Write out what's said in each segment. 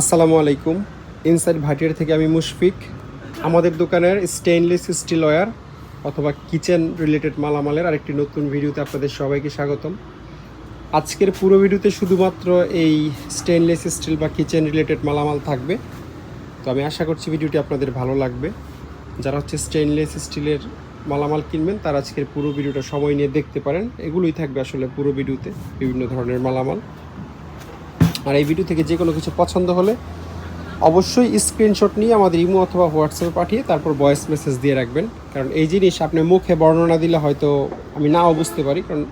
আসসালামু আলাইকুম। ইনসাইড ভাটিয়ার থেকে আমি মুশফিক। আমাদের দোকানের স্টেইনলেস স্টিল ওয়্যার অথবা কিচেন রিলেটেড মালামালের আরেকটি নতুন ভিডিওতে আপনাদের সবাইকে স্বাগতম। আজকের পুরো ভিডিওতে শুধুমাত্র এই স্টেইনলেস স্টিল বা কিচেন রিলেটেড মালামাল থাকবে। তো আমি আশা করছি ভিডিওটি আপনাদের ভালো লাগবে। যারা হচ্ছে স্টেইনলেস স্টিলের মালামাল কিনবেন, তারা আজকের পুরো ভিডিওটা সময় নিয়ে দেখতে পারেন। এগুলোই থাকবে আসলে পুরো ভিডিওতে বিভিন্ন ধরনের মালামাল। আর এই ভিডিও থেকে যে কোনো কিছু পছন্দ হলে অবশ্যই স্ক্রিনশট নিয়ে আমাদের ইমো অথবা হোয়াটসঅ্যাপে পাঠিয়ে তারপর ভয়েস মেসেজ দিয়ে রাখবেন। কারণ এই জিনিস আপনি মুখে বর্ণনা দিলে হয়তো আমি নাও বুঝতে পারি, কারণ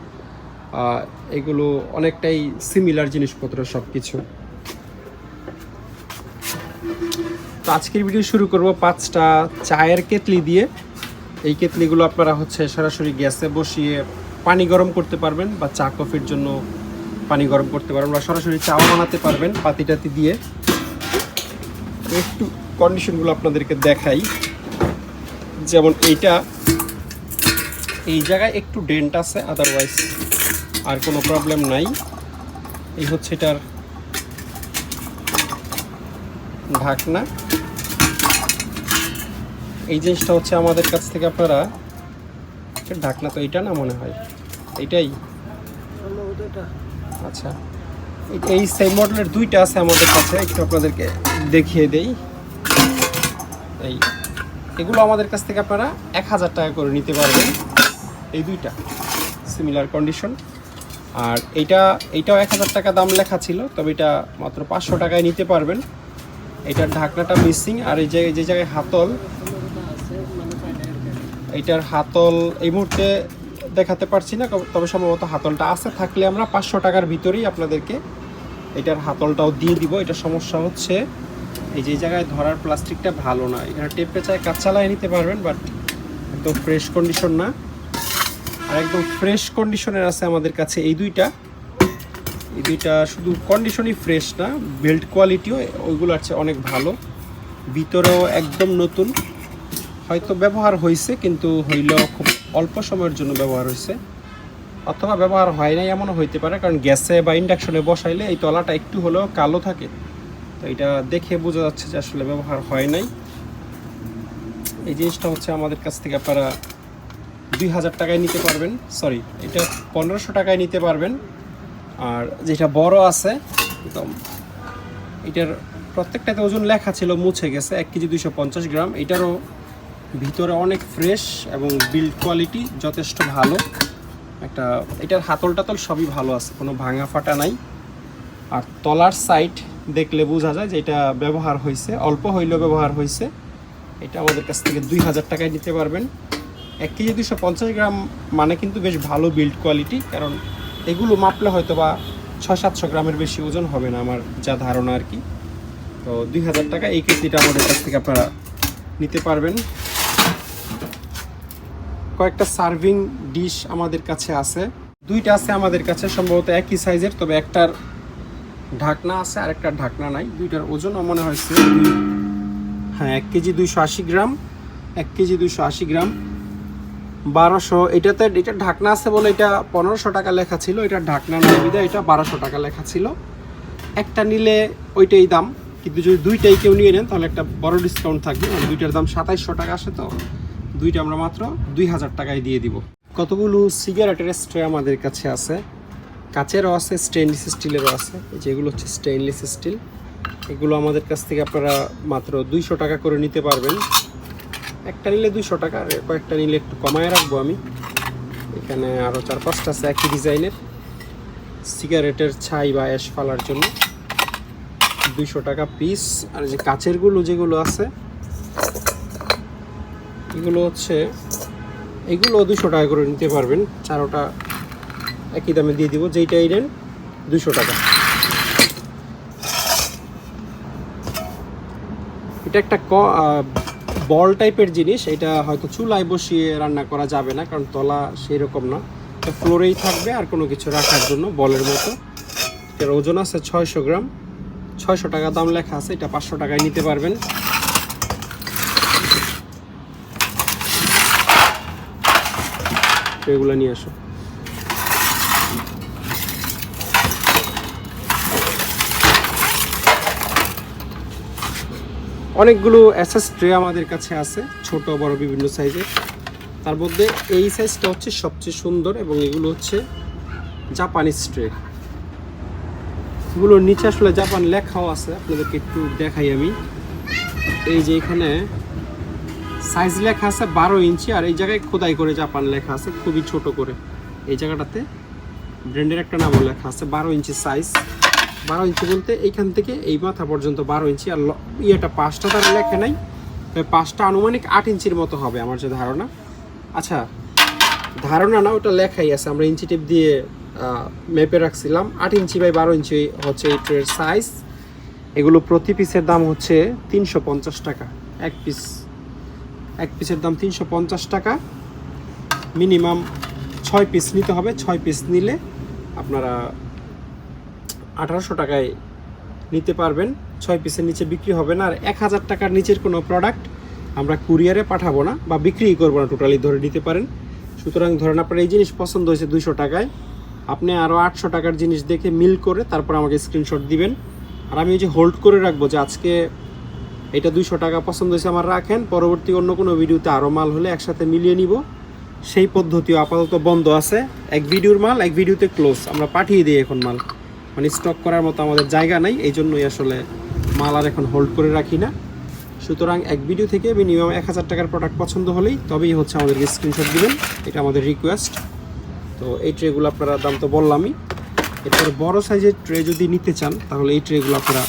এগুলো অনেকটাই সিমিলার জিনিসপত্র সব কিছু তো আজকের ভিডিও শুরু করব পাঁচটা চায়ের কেতলি দিয়ে। এই কেতলিগুলো আপনারা হচ্ছে সরাসরি গ্যাসে বসিয়ে পানি গরম করতে পারবেন বা চা কফির জন্য পানি গরম করতে পারবেন বা সরাসরি চাও বানাতে পারবেন পাতি টাতি দিয়ে। একটু কন্ডিশনগুলো আপনাদেরকে দেখাই। যেমন এইটা, এই জায়গায় একটু ডেন্ট আছে আদারওয়াইজ আর কোনো প্রবলেম নাই। এই হচ্ছে এটার ঢাকনা। এই জিনিসটা হচ্ছে আমাদের কাছ থেকে আপনারা ঢাকনা তো এইটা না মনে হয়? এইটাই। আচ্ছা। এই- সেম মডেলের দুইটা আছে আমাদের কাছে, একটু আপনাদেরকে দেখিয়ে দেই। এই, এগুলো আমাদের কাছ থেকে আপনারা এক হাজার টাকা করে নিতে পারবেন। এই দুইটা সিমিলার কন্ডিশন আর এইটা, এইটাও এক হাজার টাকা দাম লেখা ছিল, তবে এটা মাত্র পাঁচশো টাকায় নিতে পারবেন। এটার ঢাকনাটা মিসিং আর এই যে যে জায়গায় হাতল, এইটার হাতল এই মুহূর্তে দেখাতে পারছি না তবে সম্ভবত হাতলটা আছে, থাকলে আমরা পাঁচশো টাকার ভিতরেই আপনাদেরকে এটার হাতলটাও দিয়ে দিব। এটা সমস্যা হচ্ছে, এই যে জায়গায় ধরার প্লাস্টিকটা ভালো না। এখানে টেপে চায় কাঁচা লাগিয়ে নিতে পারবেন, বাট একদম ফ্রেশ কন্ডিশন না। আর একদম ফ্রেশ কন্ডিশনের আছে আমাদের কাছে এই দুইটা। এই দুইটা শুধু কন্ডিশনই ফ্রেশ না বেল্ট কোয়ালিটিও ওইগুলো আছে অনেক ভালো। ভিতরেও একদম নতুন। হয়তো ব্যবহার হয়েছে কিন্তু হইলেও খুব অল্প সময়ের জন্য ব্যবহার হয়েছে। অথবা ব্যবহার হয় নাই, এমনও হইতে পারে, কারণ গ্যাসে বা ইন্ডাকশনে বসাইলে এই তলাটা একটু হলেও কালো থাকে। তো এটা দেখে বোঝা যাচ্ছে যে আসলে ব্যবহার হয় নাই। এই জিনিসটা হচ্ছে আমাদের কাছ থেকে আপনারা দুই হাজার টাকায় নিতে পারবেন। সরি এটা পনেরোশো টাকায় নিতে পারবেন। আর যেটা বড় আছে, একদম, এটার প্রত্যেকটাতে ওজন লেখা ছিল, মুছে গেছে, এক কেজি দুইশো পঞ্চাশ গ্রাম। এটারও ভিতরে অনেক ফ্রেশ এবং বিল্ড কোয়ালিটি যথেষ্ট ভালো। একটা, এটার হাতল টাতল সবই ভালো আছে, কোনো ভাঙা ফাটা নাই। আর তলার সাইড দেখলে বোঝা যায় যে এটা ব্যবহার হয়েছে, অল্প হইলেও ব্যবহার হয়েছে। এটা আমাদের কাছ থেকে দুই হাজার টাকায় নিতে পারবেন। এক কেজি দুশো পঞ্চাশ গ্রাম মানে কিন্তু বেশ ভালো বিল্ড কোয়ালিটি কারণ এগুলো মাপলে হয়তো বা ছয় সাতশো গ্রামের বেশি ওজন হবে না আমার যা ধারণা আর কি। তো দুই হাজার টাকা এই কেজিটা আমাদের কাছ থেকে আপনারা নিতে পারবেন। কয়েকটা সার্ভিং ডিশ আমাদের কাছে আছে। দুইটা আছে আমাদের কাছে, সম্ভবত একই সাইজের, তবে একটার ঢাকনা আছে আর একটার ঢাকনা নাই। দুইটার ওজনও মনে হয়েছে হ্যাঁ এক কেজি দুইশো আশি গ্রাম, এক কেজি দুইশো আশি গ্রাম। বারোশো, এটাতে এটা ঢাকনা আছে বলে এটা পনেরোশো টাকা লেখা ছিল, এটা ঢাকনা নাই বিধায় এটা বারোশো টাকা লেখা ছিল। একটা নিলে ওইটাই দাম, কিন্তু যদি দুইটাই কেউ নিয়ে নেন তাহলে একটা বড় ডিসকাউন্ট থাকবে মানে দুইটার দাম সাতাইশশো টাকা আসে তো। দুইটা আমরা মাত্র দুই হাজার টাকায় দিয়ে দিব। কতগুলো সিগারেটের স্ট্রে আমাদের কাছে আছে? কাচেরও আছে স্টেনলেস স্টিলেরও আছে। যেগুলো হচ্ছে স্টেনলেস স্টিল এগুলো আমাদের কাছ থেকে আপনারা মাত্র দুইশো টাকা করে নিতে পারবেন। একটা নিলে দুইশো টাকা, আর কয়েকটা নিলে একটু কমায় রাখব আমি। এখানে আরও চার পাঁচটা আছে, একই ডিজাইনের। সিগারেটের ছাই বা অ্যাশ ফালার জন্য। দুইশো টাকা পিস আর যে কাচেরগুলো যেগুলো আছে এগুলো হচ্ছে, এগুলো দুশো টাকা করে নিতে পারবেন। চারোটা একই দামে দিয়ে দিব যেইটাই নেন, দুশো টাকা। এটা একটা ক- বল টাইপের জিনিস। এটা হয়তো চুলায় বসিয়ে রান্না করা যাবে না, কারণ তলা সেই রকম না। এটা ফ্লোরেই থাকবে, আর কোনো কিছু রাখার জন্য বলের মতো। এটার ওজন আছে ছয়শো গ্রাম। ছয়শো টাকা দাম লেখা আছে, এটা পাঁচশো টাকায় নিতে পারবেন। তো এগুলো নিয়ে আসো। অনেকগুলো অ্যাসেস ট্রে আমাদের কাছে আছে, ছোট, বড়, বিভিন্ন সাইজের তার মধ্যে এই সাইজটা হচ্ছে সবচেয়ে সুন্দর এবং এগুলো হচ্ছে জাপানিজ ট্রে এগুলোর নিচে আসলে জাপান লেখাও আছে, আপনাদেরকে একটু দেখাই আমি। এই যে এখানে সাইজ লেখা আছে বারো ইঞ্চি, আর এই জায়গায় খোদাই করে জাপান লেখা আছে, খুবই ছোট করে। এই জায়গাটাতে ব্র্যান্ডের একটা নামও লেখা আছে, বারো ইঞ্চি সাইজ। বারো ইঞ্চি বলতে এইখান থেকে এই মাথা পর্যন্ত বারো ইঞ্চি, আর ইয়েটা পাঁচটা তারা লেখে নাই। পাঁচটা আনুমানিক আট ইঞ্চির মতো হবে আমার যে ধারণা। আচ্ছা ধারণা না, ওটা লেখাই আছে। আমরা ইঞ্চি টিপ দিয়ে মেপে রাখছিলাম। আট ইঞ্চি বাই বারো ইঞ্চি হচ্ছে এই ট্রের সাইজ। এগুলো প্রতি পিসের দাম হচ্ছে তিনশো পঞ্চাশ টাকা, এক পিস। এক পিসের দাম তিনশো পঞ্চাশ টাকা। মিনিমাম ছয় পিস নিতে হবে। ছয় পিস নিলে আপনারা আঠারোশো টাকায় নিতে পারবেন। ছয় পিসের নিচে বিক্রি হবে না। আর এক হাজার টাকার নিচের কোনো প্রোডাক্ট আমরা কুরিয়ারে পাঠাবো না বা বিক্রি করব না। টোটালি ধরে নিতে পারেন। সুতরাং ধরেন আপনার এই জিনিস পছন্দ হয়েছে দুশো টাকায়। আপনি আরও আটশো টাকার জিনিস দেখে মিল করে তারপর আমাকে স্ক্রিনশট দিবেন। আর আমি ওই যে হোল্ড করে রাখব যে আজকে এটা দুইশো টাকা পছন্দ হয়েছে আমার রাখেন। পরবর্তী অন্য কোনো ভিডিওতে আরও মাল হলে একসাথে মিলিয়ে নিব। সেই পদ্ধতিও আপাতত বন্ধ আছে। এক ভিডিওর মাল, এক ভিডিওতে ক্লোজ আমরা পাঠিয়ে দিই এখন মাল। মানে স্টক করার মতো আমাদের জায়গা নাই এই জন্যই আসলে মাল আর এখন হোল্ড করে রাখি না। সুতরাং এক ভিডিও থেকে মিনিমাম এক হাজার টাকার প্রোডাক্ট পছন্দ হলেই তবেই হচ্ছে আমাদেরকে স্ক্রিনশট দিবেন। এটা আমাদের রিকোয়েস্ট তো এই ট্রেগুলো আপনারা, দাম তো বললামই। এরপরে বড় সাইজের ট্রে যদি নিতে চান, তাহলে এই ট্রেগুলো আপনারা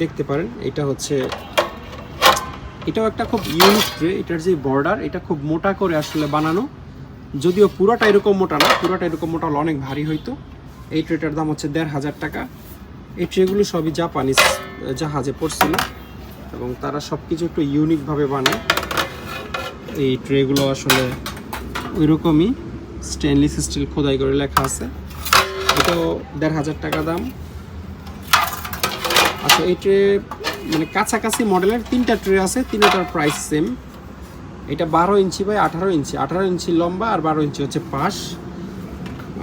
দেখতে পারেন। এটা হচ্ছে এটাও একটা খুব ইউনিক ট্রে এটার যে বর্ডার এটা খুব মোটা করে আসলে বানানো। যদিও পুরোটা এরকম মোটা না, পুরোটা এরকম মোটা হলে অনেক ভারী হইতো। এই ট্রেটার দাম হচ্ছে দেড় হাজার টাকা। এই ট্রেগুলো সবই জাপানিজ জাহাজে পড়ছিল এবং তারা সব কিছু একটু ইউনিকভাবে বানায়। এই ট্রেগুলো আসলে ওই রকমই স্টেনলেস স্টিল খোদাই করে লেখা আছে। এটাও দেড় হাজার টাকা দাম। আচ্ছা এই ট্রে মানে কাছাকাছি মডেলের তিনটা ট্রে আছে, তিনটার প্রাইস সেম এটা বারো ইঞ্চি বাই আঠারো ইঞ্চি। আঠারো ইঞ্চি লম্বা আর বারো ইঞ্চি হচ্ছে পাশ।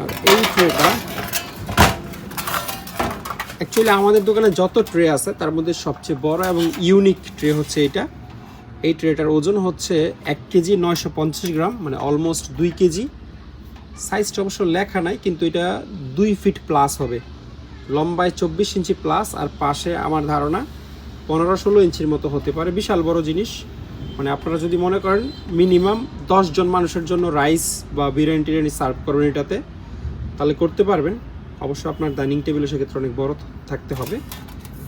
আর এই ট্রেটা অ্যাকচুয়ালি আমাদের দোকানে যত ট্রে আছে, তার মধ্যে সবচেয়ে বড় এবং ইউনিক ট্রে হচ্ছে এটা। এই ট্রেটার ওজন হচ্ছে এক কেজি নয়শো পঞ্চাশ গ্রাম মানে অলমোস্ট দুই কেজি। সাইজটা অবশ্য লেখা নাই, কিন্তু এটা দুই ফিট প্লাস হবে। লম্বায় চব্বিশ ইঞ্চি প্লাস আর পাশে আমার ধারণা পনেরো ষোলো ইঞ্চির মতো হতে পারে। বিশাল বড় জিনিস। মানে আপনারা যদি মনে করেন, মিনিমাম জন মানুষের জন্য রাইস বা বিরিয়ানি টিরিয়ানি সার্ভ করবেন এটাতে, তাহলে করতে পারবেন। অবশ্য আপনার ডাইনিং টেবিলে সেক্ষেত্রে অনেক বড় থাকতে হবে।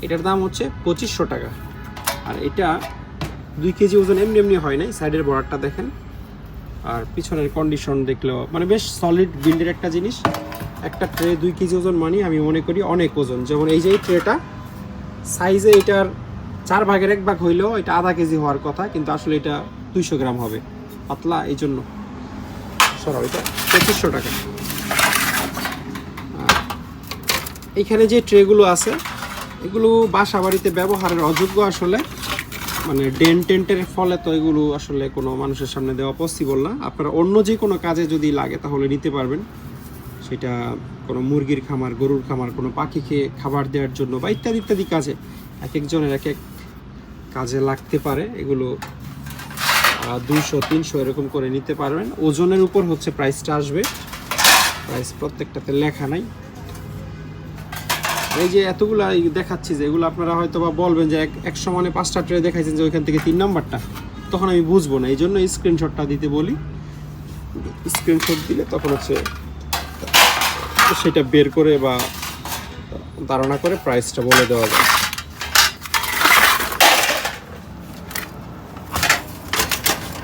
এটার দাম হচ্ছে পঁচিশশো টাকা। আর এটা দুই কেজি ওজন এমনি এমনি হয় নাই, সাইডের বর্ডারটা দেখেন। আর পিছনের কন্ডিশন দেখলেও মানে বেশ সলিড বিল্ডের একটা জিনিস। একটা ট্রে দুই কেজি ওজন মানে আমি মনে করি অনেক ওজন। যেমন এই যে ট্রেটা সাইজে এটার চার ভাগের এক ভাগ হইলেও এটা আধা কেজি হওয়ার কথা, কিন্তু আসলে এটা দুইশো গ্রাম হবে। পাতলা, এই জন্য। সরাও এটা পঁচিশশো টাকা। আর এইখানে যে ট্রেগুলো আছে, এগুলো বাসা বাড়িতে ব্যবহারের অযোগ্য আসলে। মানে ডেন টেন্টের ফলে তো এগুলো আসলে কোনো মানুষের সামনে দেওয়া পসিবল না। আপনারা অন্য যে কোনো কাজে যদি লাগে তাহলে নিতে পারবেন। সেটা কোনো মুরগির খামার, গরুর খামার, কোনো পাখিকে খাবার দেওয়ার জন্য বা ইত্যাদি ইত্যাদি কাজে। এক একজনের এক এক কাজে লাগতে পারে, এগুলো দুইশো, তিনশো এরকম করে নিতে পারবেন। ওজনের উপর হচ্ছে প্রাইসটা আসবে। প্রাইস প্রত্যেকটাতে লেখা নাই। এই যে এতগুলো দেখাচ্ছি যে এগুলো আপনারা হয়তো বা বলবেন যে এক সমানে পাঁচটা ট্রে দেখাইছেন যে ওইখান থেকে তিন নাম্বারটা। তখন আমি বুঝব না এই জন্য স্ক্রিনশটটা দিতে বলি। স্ক্রিনশট দিলে তখন হচ্ছে সেটা বের করে বা ধারণা করে প্রাইসটা বলে দেওয়া যায়।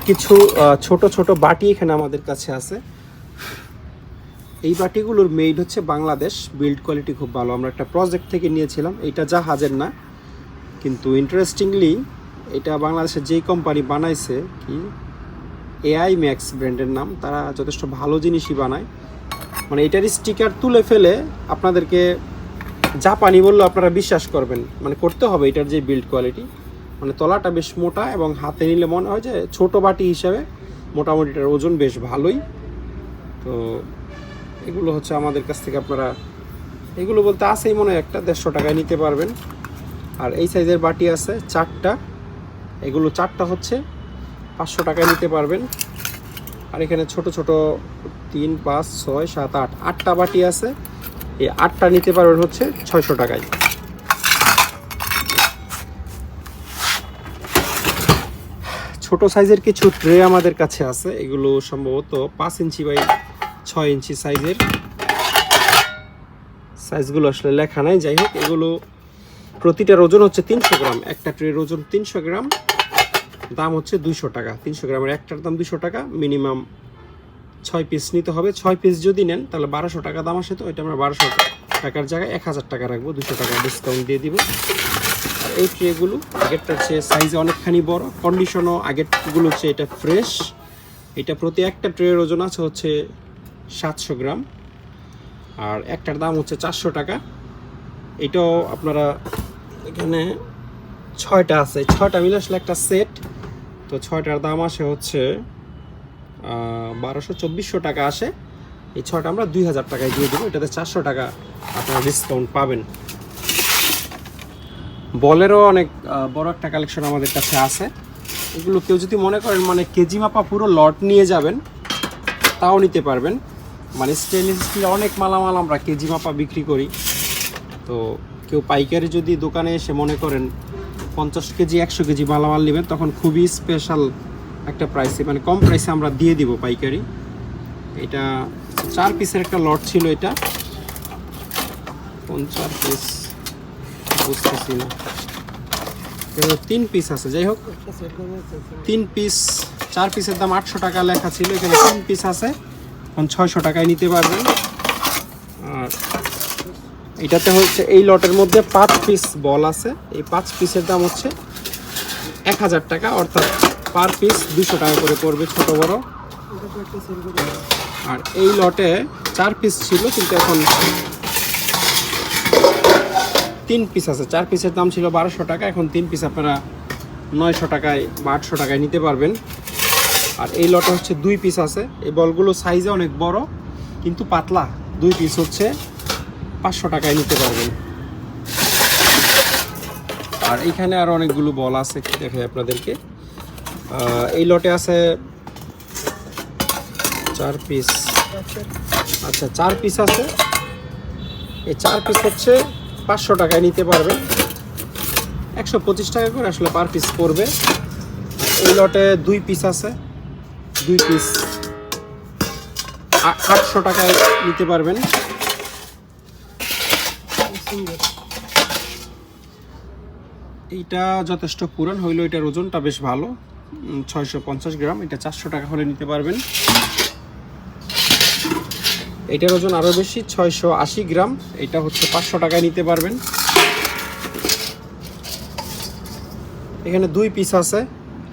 কিছু ছোট ছোট বাটি এখানে আমাদের কাছে আছে। এই বাটিগুলোর মেড হচ্ছে বাংলাদেশ। বিল্ড কোয়ালিটি খুব ভালো। আমরা একটা প্রজেক্ট থেকে নিয়েছিলাম। এটা জাহাজের না। কিন্তু ইন্টারেস্টিংলি এটা বাংলাদেশের যেই কোম্পানি বানাইছে, কি? এআই ম্যাক্স ব্র্যান্ডের নাম। তারা যথেষ্ট ভালো জিনিসই বানায়। মানে এটার স্টিকার তুলে ফেলে আপনাদেরকে জাপানি বললে আপনারা বিশ্বাস করবেন। মানে করতে হবে এটার যে বিল্ড কোয়ালিটি মানে তলাটা বেশ মোটা এবং হাতে নিলে মনে হয় যে ছোট বাটি হিসাবে মোটামুটি এটার ওজন বেশ ভালোই। তো এগুলো হচ্ছে আমাদের কাছ থেকে আপনারা, এগুলো বলতে আছেই মনে হয় একটা, দেড়শো টাকায় নিতে পারবেন। আর এই সাইজের বাটি আছে চারটা, এগুলো চারটা হচ্ছে, পাঁচশো টাকায় নিতে পারবেন। আর এখানে ছোট ছোট তিন, পাঁচ, ছয়, সাত, আট, আটটা বাটি আছে। এই আটটা নিতে পারবেন হচ্ছে ছয়শো টাকায়। ছোট সাইজের কিছু ট্রে আমাদের কাছে আছে। এগুলো সম্ভবত পাঁচ ইঞ্চি বাই ছয় ইঞ্চি সাইজের। সাইজগুলো আসলে লেখা নাই। যাই হোক, এগুলো প্রতিটার ওজন হচ্ছে তিনশো গ্রাম। একটা ট্রের ওজন তিনশো গ্রাম। দাম হচ্ছে দুইশো টাকা। তিনশো গ্রামের একটার দাম দুশো টাকা। মিনিমাম ছয় পিস নিতে হবে। ছয় পিস যদি নেন, তাহলে বারোশো টাকা দাম আসে তো। ওইটা আমরা বারোশো টাকার জায়গায় এক হাজার টাকা রাখব। দুশো টাকা ডিসকাউন্ট দিয়ে দিব। এই ট্রেগুলো আগেরটার চেয়ে সাইজে অনেকখানি বড়। কন্ডিশনও আগেরগুলো হচ্ছে এটা ফ্রেশ এটা প্রতি একটা ট্রের ওজন আছে হচ্ছে সাতশো গ্রাম। আর একটার দাম হচ্ছে চারশো টাকা। এটাও আপনারা এখানে ছয়টা আছে। ছয়টা মিলে আসলে একটা সেট তো ছয়টার দাম আসে হচ্ছে বারোশো চব্বিশশো টাকা আসে। এই ছয়টা আমরা দুই হাজার টাকায় দিয়ে দেবো। এটাতে চারশো টাকা আপনারা ডিসকাউন্ট পাবেন। বলেরও অনেক বড় একটা কালেকশন আমাদের কাছে আছে। এগুলো কেউ যদি মনে করেন মানে কেজি মাপা পুরো লট নিয়ে যাবেন, তাও নিতে পারবেন। মানে স্টেনলেস স্টিল অনেক মালামাল আমরা কেজি মাপা বিক্রি করি। তো কেউ পাইকারি যদি দোকানে এসে মনে করেন, পঞ্চাশ কেজি, একশো কেজি মালামাল নেবেন, তখন খুবই স্পেশাল একটা প্রাইসে মানে কম প্রাইসে আমরা দিয়ে দিব পাইকারি। এটা চার পিসের একটা লট ছিল এটা। চার পিস বুঝতেছি না তিন পিস আছে, যাই হোক। তিন পিস চার পিসের দাম আটশো টাকা লেখা ছিল, এখানে তিন পিস আছে। এখন ছয়শো টাকায় নিতে পারবেন। আর এটাতে হচ্ছে, এই লটের মধ্যে পাঁচ পিস বল আছে। এই পাঁচ পিসের দাম হচ্ছে এক হাজার টাকা, অর্থাৎ পার পিস দুশো টাকা করে পড়বে ছোট বড়। আর এই লটে চার পিস ছিল, কিন্তু এখন তিন পিস আছে। চার পিসের দাম ছিল বারোশো টাকা, এখন তিন পিস আপনারা নয়শো টাকায় বা আটশো টাকায় নিতে পারবেন। আর এই লটে হচ্ছে দুই পিস আছে। এই বলগুলো সাইজে অনেক বড়, কিন্তু পাতলা। দুই পিস হচ্ছে পাঁচশো টাকায় নিতে পারবেন। আর এইখানে আর অনেকগুলো বল আছে দেখে আপনাদেরকে। এই লটে আছে চার পিস আচ্ছা চার পিস আছে। এই চার পিস হচ্ছে পাঁচশো টাকায় নিতে পারবেন একশো পঁচিশ টাকা করে আসলে পার পিস পড়বে। এই লটে দুই পিস আছে। দুই পিস আটশো টাকায় নিতে পারবেন। এইটা যথেষ্ট পুরান হইল এটার ওজনটা বেশ ভালো। ছয়শো পঞ্চাশ গ্রাম, এটা চারশো টাকা হলে নিতে পারবেন। এটার ওজন আরও বেশি, ছয়শো আশি গ্রাম। এটা হচ্ছে পাঁচশো টাকায় নিতে পারবেন। এখানে দুই পিস আছে।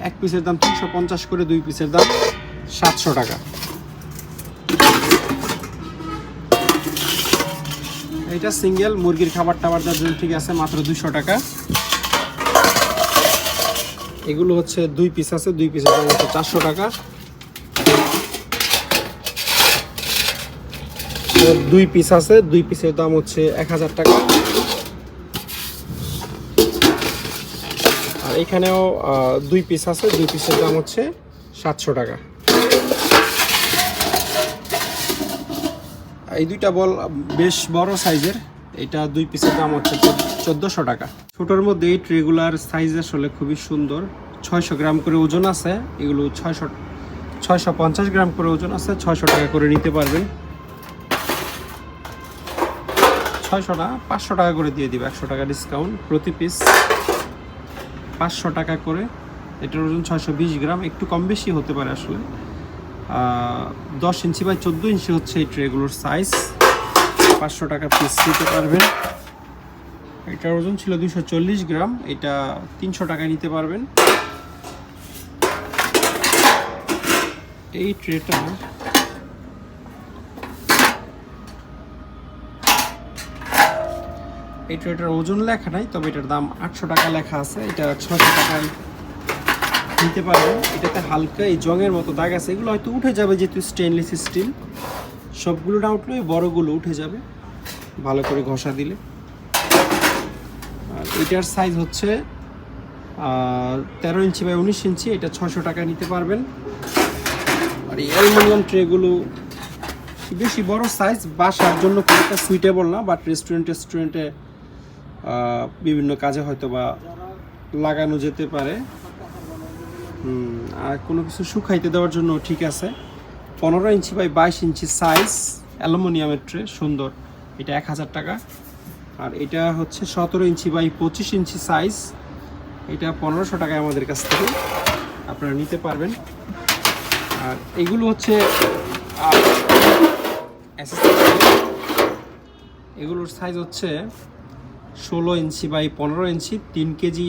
এক পিসের দাম তিনশো পঞ্চাশ করে, দুই পিসের দাম সাতশো টাকা। এটা সিঙ্গেল, মুরগির খাবার টাবার দেওয়ার জন্য ঠিক আছে, মাত্র দুশো টাকা। এগুলো হচ্ছে দুই পিস আছে, দুই পিসের দাম হচ্ছে চারশো টাকা। দুই পিস আছে। দুই পিসের দাম হচ্ছে এক হাজার টাকা। আর এখানেও দুই পিস আছে। দুই পিসের দাম হচ্ছে সাতশো টাকা। এই দুইটা বল বেশ বড় সাইজের। এটা দুই পিসের দাম হচ্ছে চোদ্দোশো টাকা। ছোটোর মধ্যে এই ট্রেগুলার সাইজ আসলে খুবই সুন্দর। ছয়শো গ্রাম করে ওজন আছে। এগুলো ছয়শো ছয়শো পঞ্চাশ গ্রাম করে ওজন আছে। ছয়শো টাকা করে নিতে পারবেন। ছয়শো না, পাঁচশো টাকা করে দিয়ে দিবে, একশো টাকা ডিসকাউন্ট প্রতি পিস পাঁচশো টাকা করে, এটার ওজন ছয়শো বিশ গ্রাম, একটু কম বেশি হতে পারে আসলে। দশ ইঞ্চি বাই চোদ্দ ইঞ্চি হচ্ছে এই ট্রেগুলোর সাইজ পাঁচশো টাকা পিস দিতে পারবেন। এটার ওজন ছিল দুশো চল্লিশ গ্রাম, এটা তিনশো টাকায় নিতে পারবেন। এই ট্রেটা এই এটার ওজন লেখা নাই, তবে এটার দাম আটশো টাকা লেখা আছে। এটা ছশো টাকায় নিতে পারবেন এটাতে হালকা এই জঙের মতো দাগ আছে। এগুলো হয়তো উঠে যাবে যেহেতু স্টেনলেস স্টিল সবগুলো না উঠলে বড়গুলো উঠে যাবে, ভালো করে ঘষা দিলে। আর এটার সাইজ হচ্ছে তেরো ইঞ্চি বাই উনিশ ইঞ্চি। এটা ছশো টাকায় নিতে পারবেন। আর এই অ্যালুমিনিয়াম ট্রেগুলো বেশি বড় সাইজ বাসার জন্য খুব একটা সুইটেবল না বাট রেস্টুরেন্ট রেস্টুরেন্টে বিভিন্ন কাজে হয়তো বা লাগানো যেতে পারে। আর কোনো কিছু শুকাইতে দেওয়ার জন্য ঠিক আছে। পনেরো ইঞ্চি বাই বাইশ ইঞ্চি সাইজ অ্যালুমিনিয়ামের ট্রে সুন্দর। এটা এক হাজার টাকা। আর এটা হচ্ছে সতেরো ইঞ্চি বাই পঁচিশ ইঞ্চি সাইজ এটা পনেরোশো টাকায় আমাদের কাছ থেকে আপনারা নিতে পারবেন। আর এগুলো হচ্ছে এগুলোর সাইজ হচ্ছে ষোলো ইঞ্চি বাই পনেরো ইঞ্চি, তিন কেজি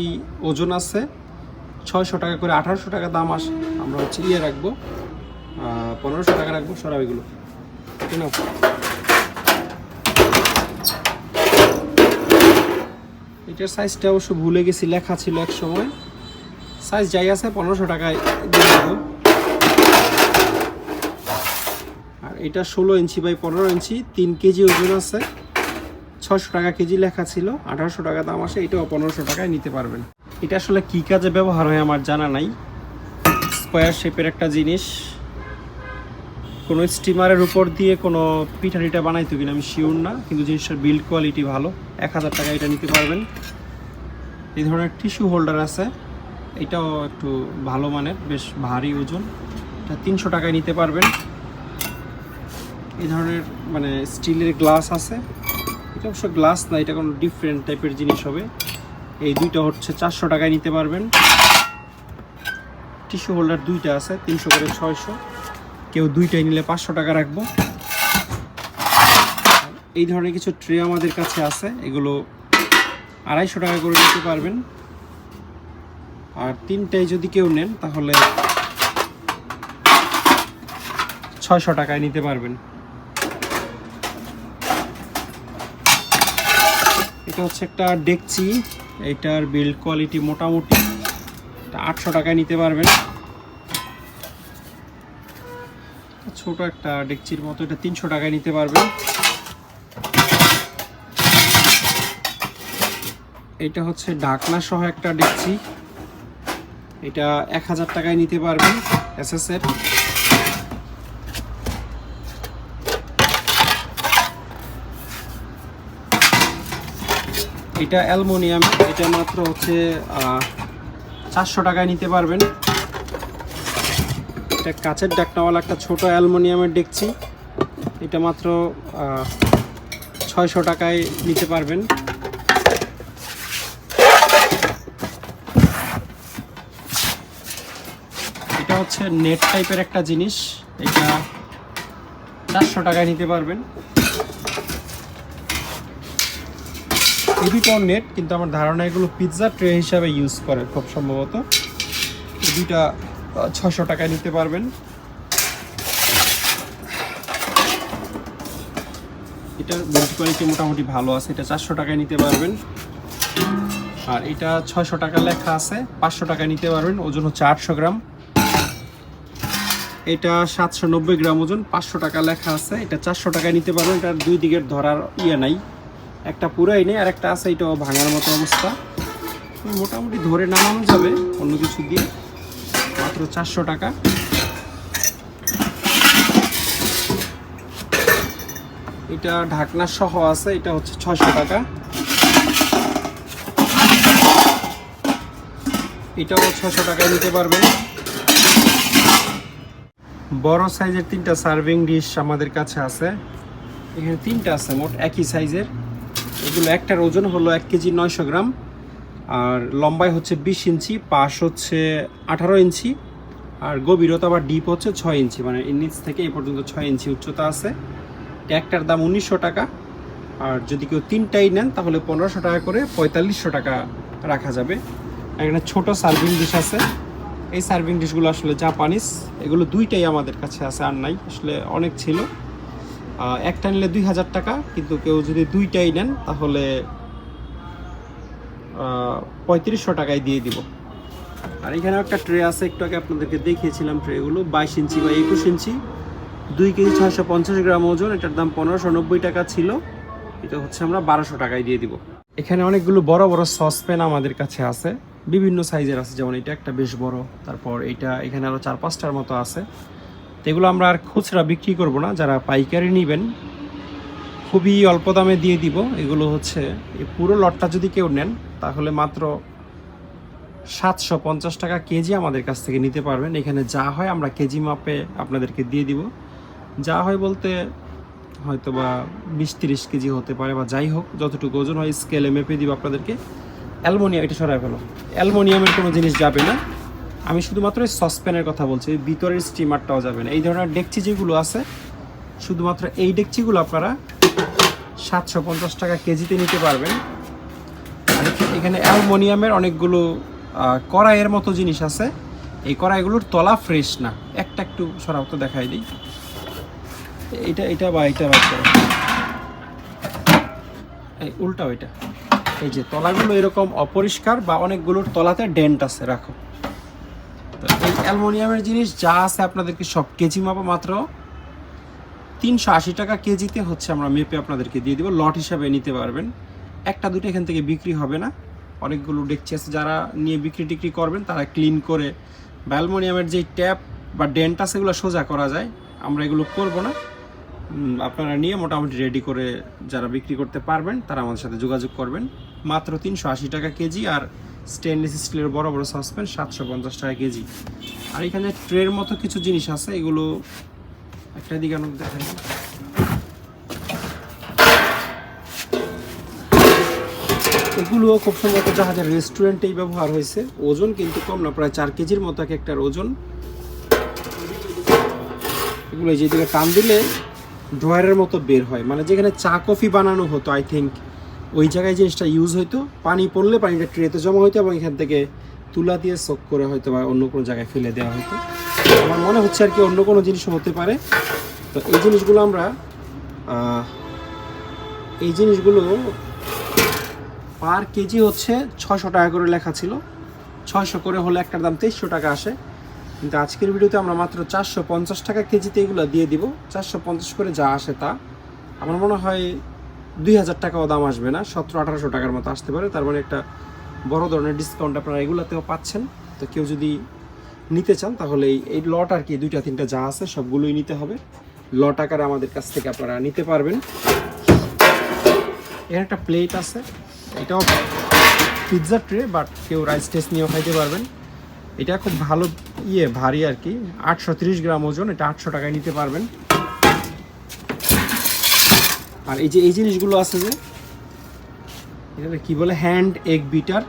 ওজন আছে। ছয়শো টাকা করে আঠারোশো টাকা দাম আসে আমরা হচ্ছে ইয়ে রাখব পনেরোশো টাকা রাখব সরাব এগুলো এটা নাও। এটার সাইজটা অবশ্য ভুলে গেছি, লেখা ছিল এক সময়। সাইজ যাই আছে, পনেরোশো টাকায় দিয়ে দেবো। আর এটা ষোলো ইঞ্চি বাই পনেরো ইঞ্চি, তিন কেজি ওজন আছে। ছশো টাকা কেজি লেখা ছিল, আঠারোশো টাকা দাম আসে, এটাও পনেরোশো টাকায় নিতে পারবেন। এটা আসলে কী কাজে ব্যবহার হয় আমার জানা নাই। স্কোয়ার শেপের একটা জিনিস। কোনো স্টিমারের উপর দিয়ে কোনো পিঠা টিঠা বানাইতো কিনা আমি শিওর না, কিন্তু জিনিসটার বিল্ড কোয়ালিটি ভালো। এক হাজার টাকা এটা নিতে পারবেন। এই ধরনের টিস্যু হোল্ডার আছে। এটাও একটু ভালো মানের, বেশ ভারী ওজন। এটা তিনশো টাকায় নিতে পারবেন। এই ধরনের মানে স্টিলের গ্লাস আছে। এটা অবশ্য গ্লাস না, এটা কোনো ডিফারেন্ট টাইপের জিনিস হবে। এই দুইটা হচ্ছে চারশো টাকায় নিতে পারবেন। টিস্যু হোল্ডার দুইটা আছে, তিনশো করে ছয়শো। কেউ দুইটাই নিলে পাঁচশো টাকা রাখব। এই ধরনের কিছু ট্রে আমাদের কাছে আছে, এগুলো আড়াইশো টাকা করে নিতে পারবেন। আর তিনটাই যদি কেউ নেন, তাহলে ছয়শো টাকায় নিতে পারবেন। এটা হচ্ছে একটা ডেকচি, এটার বিল্ড কোয়ালিটি মোটামুটি আটশো টাকায় নিতে পারবেন। ছোট একটা ডেকচির মতো, এটা তিনশো টাকায় নিতে পারবেন। এটা হচ্ছে ঢাকনা সহ একটা ডেকচি, এটা এক হাজার টাকায় নিতে পারবেন এস এটা অ্যালমোনিয়াম, এটা মাত্র হচ্ছে চারশো টাকায় নিতে পারবেন। এটা কাঁচের ডাকনাওয়ালা একটা ছোট অ্যালমোনিয়ামের ডেকচি এটা মাত্র ছয়শো টাকায় নিতে পারবেন। এটা হচ্ছে নেট টাইপের একটা জিনিস। এটা চারশো টাকায় নিতে পারবেন। এবিকন নেট কিন্তু আমার ধারণা এগুলো পিৎজা ট্রে হিসাবে ইউজ করে খুব সম্ভবত। দুইটা ছশো টাকায় নিতে পারবেন। এটার বিল্ড কোয়ালিটি মোটামুটি ভালো আছে, এটা চারশো টাকায় নিতে পারবেন। আর এটা ছয়শো টাকা লেখা আছে, পাঁচশো টাকায় নিতে পারবেন, ওজন হচ্ছে আটশো গ্রাম। এটা সাতশো নব্বই গ্রাম ওজন, পাঁচশো টাকা লেখা আছে, এটা চারশো টাকায় নিতে পারবেন, এটার দুই দিকের ধরার ইয়ে নাই। একটা পুরাই নেই আর একটা আছে, এটাও ভাঙার মতো অবস্থা। মোটামুটি ধরে নামানো যাবে, অন্য কিছু দিয়ে। মাত্র চারশো টাকা। এটা ঢাকনা সহ আছে, এটা হচ্ছে ছয়শো টাকা। এটাও ছশো টাকায় নিতে পারবেন। বড় সাইজের তিনটা সার্ভিং ডিশ আমাদের কাছে আছে। এখানে তিনটা আছে, মোট একই সাইজের। এগুলো একটার ওজন হলো এক কেজি নয়শো গ্রাম। আর লম্বাই হচ্ছে বিশ ইঞ্চি, পাশ হচ্ছে আঠারো ইঞ্চি, আর গভীরতা বা ডিপ হচ্ছে ছয় ইঞ্চি মানে নিচ থেকে এই পর্যন্ত ছয় ইঞ্চি উচ্চতা আছে। একটার দাম উনিশশো টাকা, আর যদি কেউ তিনটাই নেন তাহলে পনেরোশো টাকা করে পঁয়তাল্লিশশো টাকা রাখা যাবে। এখানে ছোট সার্ভিং ডিশ আছে। এই সার্ভিং ডিশগুলো আসলে জাপানিজ এগুলো দুইটাই আমাদের কাছে আছে, আর নাই। আসলে অনেক ছিল। একটা নিলে দুই হাজার টাকা কিন্তু কেউ যদি দুইটাই নেন তাহলে পঁয়ত্রিশশো টাকায় দিয়ে দিব। আর এখানে একটা ট্রে আছে একটু আগে আপনাদেরকে দেখিয়েছিলাম ট্রেগুলো বাইশ ইঞ্চি বা একুশ ইঞ্চি। দুই কেজি ছয়শো পঞ্চাশ গ্রাম ওজন এটার দাম পনেরোশো নব্বই টাকা ছিল। এটা হচ্ছে আমরা বারোশো টাকায় দিয়ে দিব। এখানে অনেকগুলো বড় বড় সসপ্যান আমাদের কাছে আছে। বিভিন্ন সাইজের আছে যেমন এটা একটা বেশ বড় তারপর এটা এখানে আরও চার পাঁচটার মতো আছে। তো এগুলো আমরা আর খুচরা বিক্রি করব না, যারা পাইকারি নেবেন, খুবই অল্প দামে দিয়ে দিব। এগুলো হচ্ছে, এই পুরো লটটা যদি কেউ নেন, তাহলে মাত্র সাতশো পঞ্চাশ টাকা কেজি আমাদের কাছ থেকে নিতে পারবেন। এখানে যা হয় আমরা কেজি মাপে আপনাদেরকে দিয়ে দিব। যা হয় বলতে হয়তো বা বিশ তিরিশ কেজি হতে পারে বা যাই হোক, যতটুকু ওজন হয় স্কেলে মেপে দিব আপনাদেরকে। অ্যালমোনিয়াম, এটা সরাই ফেলো। অ্যালমোনিয়ামের কোনো জিনিস যাবে না। আমি শুধুমাত্র সসপ্যানের কথা বলছি ভিতরের স্টিমারটাও যাবে না। এই ধরনের ডেকচি যেগুলো আছে, শুধুমাত্র এই ডেকচিগুলো আপনারা সাতশো পঞ্চাশ টাকা কেজিতে নিতে পারবেন। এখানে অ্যালমোনিয়ামের অনেকগুলো কড়াইয়ের মতো জিনিস আছে। এই কড়াইগুলোর তলা ফ্রেশ না। একটা একটু সরাও তো দেখাই দিই। এটা এটা বা এটা বা। এই উল্টা ওইটা এই যে তলাগুলো এরকম অপরিষ্কার বা অনেকগুলোর তলাতে ডেন্ট আছে, রাখো। তো এই অ্যালমোনিয়ামের জিনিস যা আছে আপনাদেরকে সব কেজি মাপা মাত্র তিনশো আশি টাকা কেজিতে হচ্ছে আমরা মেপে আপনাদেরকে দিয়ে দিব। লট হিসাবে নিতে পারবেন। একটা দুটো এখান থেকে বিক্রি হবে না। অনেকগুলো ডেকচি আছে যারা নিয়ে বিক্রি টিক্রি করবেন, তারা ক্লিন করে অ্যালমোনিয়ামের যে ট্যাপ বা ডেন্ট আছে এগুলো সোজা করা যায়। আমরা এগুলো করব না। আপনারা নিয়ে মোটামুটি রেডি করে যারা বিক্রি করতে পারবেন, তারা আমাদের সাথে যোগাযোগ করবেন। মাত্র তিনশো আশি টাকা কেজি আর স্টেনলেস স্টিলের বড় বড় সসপ্যান সাতশো পঞ্চাশ টাকা কেজি। আর এখানে ট্রের মতো কিছু জিনিস আছে, এগুলো একটা দিকে অনেক দেখা যায়। এগুলো খুব সম্ভবত জাহাজের রেস্টুরেন্টেই ব্যবহার হয়েছে। ওজন কিন্তু কম না, প্রায় চার কেজির মতো এক একটার ওজন। এগুলো যেদিকে টান দিলে ড্রয়ারের মতো বের হয়। মানে যেখানে চা, কফি বানানো হতো আই থিঙ্ক ওই জায়গায় জিনিসটা ইউজ হইতো পানি পড়লে পানিটা ট্রেতে জমা হইতো এবং এখান থেকে তুলা দিয়ে সোক করে হয়তো বা অন্য কোনো জায়গায় ফেলে দেওয়া হতো আমার মনে হচ্ছে আর কি অন্য কোনো জিনিস হতে পারে। তো এই জিনিসগুলো আমরা এই জিনিসগুলো পার কেজি হচ্ছে ছশো টাকা করে লেখা ছিল। ছয়শো করে হলে একটার দাম তেইশশো টাকা আসে। কিন্তু আজকের ভিডিওতে আমরা মাত্র চারশো পঞ্চাশ টাকা কেজিতে এগুলো দিয়ে দিব। চারশো পঞ্চাশ করে যা আসে তা। আমার মনে হয় দুই হাজার টাকাও দাম আসবে না, সতেরো, আঠারোশো টাকার মতো আসতে পারে। তার মানে একটা বড় ধরনের ডিসকাউন্ট আপনারা এগুলোতেও পাচ্ছেন। তো কেউ যদি নিতে চান, তাহলে এই লট আর কি, দুইটা, তিনটা যা আছে সবগুলোই নিতে হবে। লট আকারে আমাদের কাছ থেকে আপনারা নিতে পারবেন। এর একটা প্লেট আছে। এটাও পিৎজা ট্রে বাট কেউ রাইস টেস্ট নিয়েও খাইতে পারবেন। এটা খুব ভালো ইয়ে ভারী আর কি। আটশো গ্রাম ওজন, এটা আটশো টাকায় নিতে পারবেন। আর এই যে এই জিনিসগুলো আছে যে এখানে কি বলে? হ্যান্ড এগ বিটার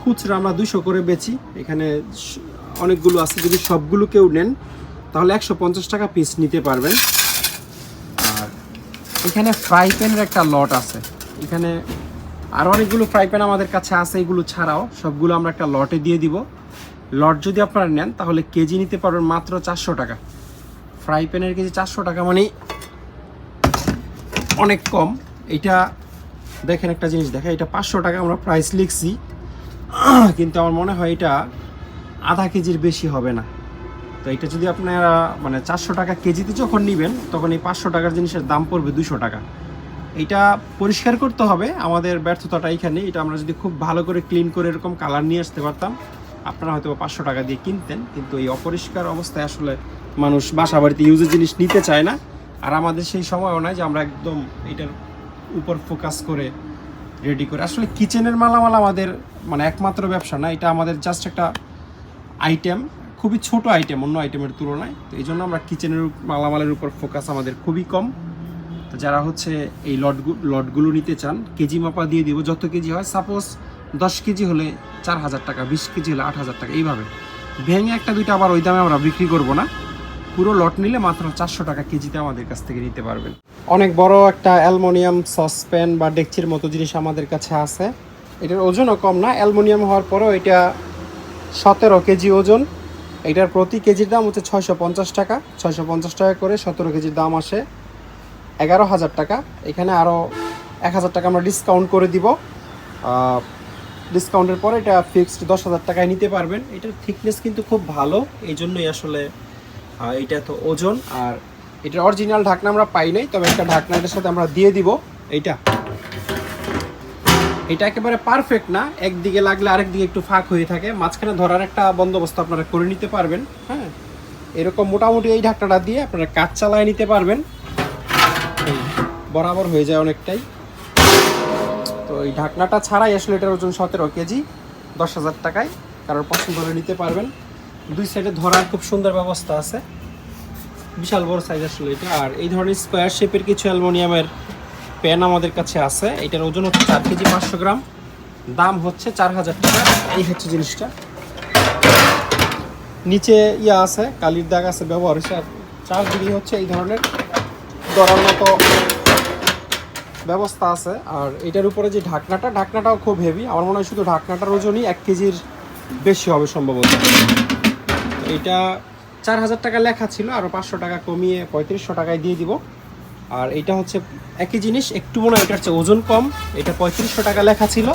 খুচরা আমরা দুশো করে বেচি। এখানে অনেকগুলো আছে। যদি সবগুলো কেউ নেন, তাহলে একশো পঞ্চাশ টাকা পিস নিতে পারবেন। আর এখানে ফ্রাই প্যানের একটা লট আছে। এখানে আর অনেকগুলো ফ্রাই প্যান আমাদের কাছে আছে, এগুলো ছাড়াও সবগুলো আমরা একটা লটে দিয়ে দিব। লট যদি আপনারা নেন, তাহলে কেজি নিতে পারবেন মাত্র চারশো টাকা। ফ্রাই প্যানের কেজি চারশো টাকা মানে অনেক কম। এটা দেখেন একটা জিনিস দেখেন, এটা পাঁচশো টাকা আমরা প্রাইস লিখছি। কিন্তু আমার মনে হয় এটা আধা কেজির বেশি হবে না। তো এটা যদি আপনারা মানে চারশো টাকা কেজিতে যখন নেবেন, তখন এই পাঁচশো টাকার জিনিসের দাম পড়বে দুশো টাকা। এটা পরিষ্কার করতে হবে, আমাদের ব্যর্থতাটা এইখানে। এটা আমরা যদি খুব ভালো করে ক্লিন করে এরকম কালার নিয়ে আসতে পারতাম, আপনারা হয়তো পাঁচশো টাকা দিয়ে কিনতেন। কিন্তু এই অপরিষ্কার অবস্থায় আসলে মানুষ বাসা বাড়িতে ইউজের জিনিস নিতে চায় না। আর আমাদের সেই সময়ও নয় যে আমরা একদম এটার উপর ফোকাস করে রেডি করে। আসলে কিচেনের মালামাল আমাদের মানে একমাত্র ব্যবসা না, এটা আমাদের জাস্ট একটা আইটেম খুবই ছোট আইটেম অন্য আইটেমের তুলনায়। তো এই জন্য আমরা কিচেনের মালামালের উপর ফোকাস আমাদের খুবই কম। তো যারা হচ্ছে এই লটগুলো লটগুলো নিতে চান, কেজি মাপা দিয়ে দিব, যত কেজি হয় সাপোজ দশ কেজি হলে চার হাজার টাকা, বিশ কেজি হলে আট হাজার টাকা, এইভাবে। ভেঙে একটা দুইটা আবার ওই দামে আমরা বিক্রি করব না। পুরো লট নিলে মাত্র চারশো টাকা কেজিতে আমাদের কাছ থেকে নিতে পারবেন। অনেক বড় একটা অ্যালমোনিয়াম সসপ্যান বা ডেকচির মতো জিনিস আমাদের কাছে আছে। এটার ওজনও কম না, অ্যালমোনিয়াম হওয়ার পরেও এটা সতেরো কেজি ওজন। এটার প্রতি কেজির দাম হচ্ছে ছয়শো পঞ্চাশ টাকা। ছয়শো পঞ্চাশ টাকা করে সতেরো কেজির দাম আসে এগারো হাজার টাকা। এখানে আরও এক হাজার টাকা আমরা ডিসকাউন্ট করে দিব। ডিসকাউন্টের পরে এটা ফিক্সড দশ হাজার টাকায় নিতে পারবেন। এটার থিকনেস কিন্তু খুব ভালো এই জন্যই আসলে এটা তো ওজন আর এটার অরিজিনাল ঢাকনা আমরা পাই নাই, তবে একটা ঢাকনা এটার সাথে আমরা দিয়ে দিব, এইটা। এটা একেবারে পারফেক্ট না, একদিকে লাগলে আরেক দিকে একটু ফাঁক হয়ে থাকে, মাঝখানে ধরার একটা বন্দোবস্ত আপনারা করে নিতে পারবেন হ্যাঁ? এরকম মোটামুটি এই ঢাকনাটা দিয়ে আপনারা কাজ চালায় নিতে পারবেন। বরাবর হয়ে যায় অনেকটাই। তো এই ঢাকনাটা ছাড়াই আসলে এটার ওজন সতেরো কেজি, দশ হাজার টাকায়, কারোর পছন্দ হলে নিতে পারবেন। দুই সাইডে ধরার খুব সুন্দর ব্যবস্থা আছে। বিশাল বড় সাইজ আসলে এটা। আর এই ধরনের স্কোয়ার শেপের কিছু অ্যালমোনিয়ামের প্যান আমাদের কাছে আছে। এটার ওজন হচ্ছে চার কেজি পাঁচশো গ্রাম। দাম হচ্ছে চার হাজার টাকা। এই হচ্ছে জিনিসটা। নিচে ইয়া আছে, কালির দাগ আছে, ব্যবহার হচ্ছে আর চারদিকে হচ্ছে এই ধরনের ধরার মতো ব্যবস্থা আছে। আর এটার উপরে যে ঢাকনাটা, ঢাকনাটাও খুব হেভি আমার মনে হয় শুধু ঢাকনাটার ওজনই এক কেজির বেশি হবে সম্ভবত। এটা চার হাজার টাকা লেখা ছিল আরও পাঁচশো টাকা কমিয়ে পঁয়ত্রিশশো টাকায় দিয়ে দিব। আর এটা হচ্ছে একই জিনিস একটু মনে হয় এটার চেয়ে ওজন কম। এটা পঁয়ত্রিশশো টাকা লেখা ছিল।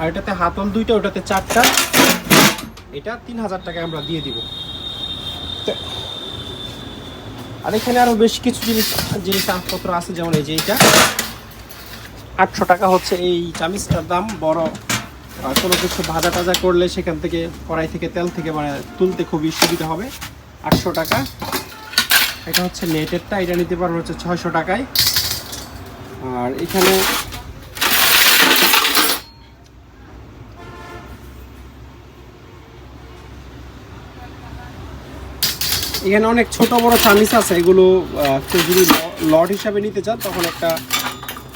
আর এটাতে হাতল দুইটা ওটাতে চারটা। এটা তিন হাজার টাকায় আমরা দিয়ে দিব। আর এখানে আরও বেশ কিছু জিনিস জিনিস আসপত্র আছে যেমন এই যে এইটা। আটশো টাকা হচ্ছে এই চামিচটার দাম বড় কোনো কিছু ভাজা টাজা করলে সেখান থেকে কড়াই থেকে তেল থেকে মানে তুলতে খুবই সুবিধা হবে। আটশো টাকা। এটা হচ্ছে নেটেরটা, এটা নিতে পারব হচ্ছে ছয়শো টাকায়। আর এখানে এখানে অনেক ছোট বড় চামিচ আছে, এগুলো যদি লট হিসাবে নিতে চান, তখন একটা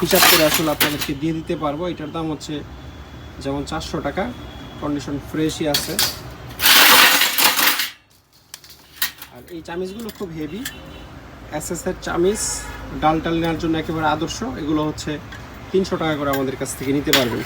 হিসাব করে আসলে আপনাদেরকে দিয়ে দিতে পারব। এটার দাম হচ্ছে যেমন চারশো টাকা কন্ডিশন ফ্রেশই আছে। আর এই চামিজগুলো খুব হেভি এসএসের চামিজ ডাল টাল নেওয়ার জন্য একেবারে আদর্শ। এগুলো হচ্ছে তিনশো টাকা করে আমাদের কাছ থেকে নিতে পারবেন।